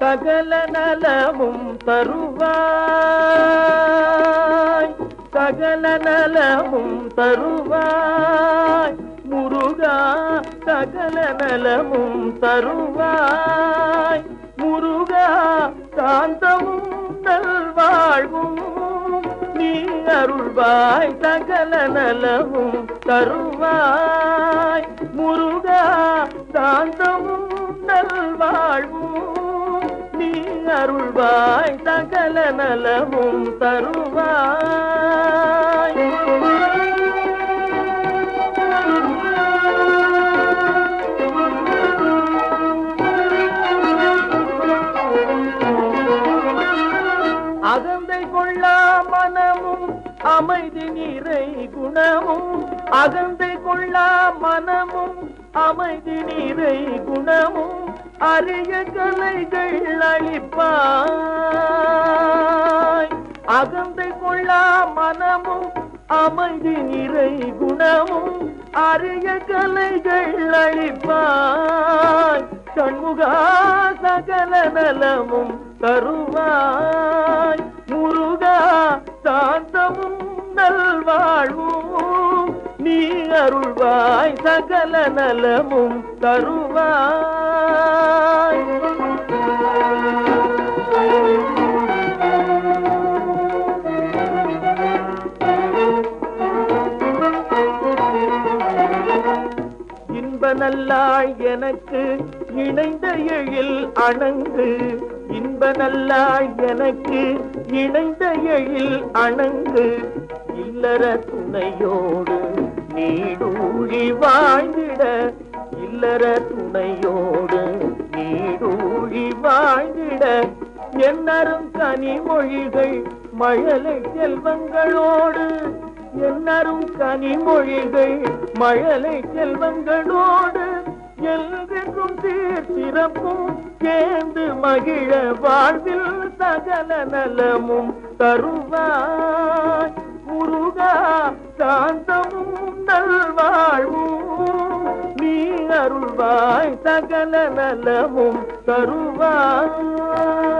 சகல நலமும் தருவாய் சகல நலமும் தருவாய். முருகா சகல நலமும் தருவாய். முருகா சாந்தமும் நல்வாழ்வும். நீ அருள்வாய் சகல நலமும் தருவாய். முருகா சாந்தமும் நல்வாழ்வும். அருள்வாய் சகல நலமும் தருவாய். அமைதி நிறை குணமும் அகந்து கொள்ளா மனமும் அமைதி நிறை குணமும் அரிய கலைகள் அளிப்பாய். அகந்து கொள்ளா மனமும் அமைதி நிறை குணமும் அரிய கலைகள் அளிப்பாய். சண்முகா சகல நலமும் தருவாய். நல்வாழ்வும் நீ அருள்வாய் சகல நலமும் தருவாய். நல்லாய் எனக்கு இணைந்த எழில் அணங்கு. இன்ப நல்லாய் எனக்கு இணைந்த எழில் அணங்கு. இல்லற துணையோடு நீடூழி வாழ்ந்திட. இல்லற துணையோடு நீடூழி வாழ்ந்திட. என்னரும் கனிமொழிகள் மழலை செல்வங்களோடு என்னரும் கனிமொழிகள் மழலை செல்வங்களோடு எல்வென்றும் சீர் சிறப்பும் சேர்ந்து மகிழ வாழ்வில் சகல நலமும் தருவாய். முருகா சாந்தமும் நல்வாழ்வும். நீ அருள்வாய் சகல நலமும் தருவாய்.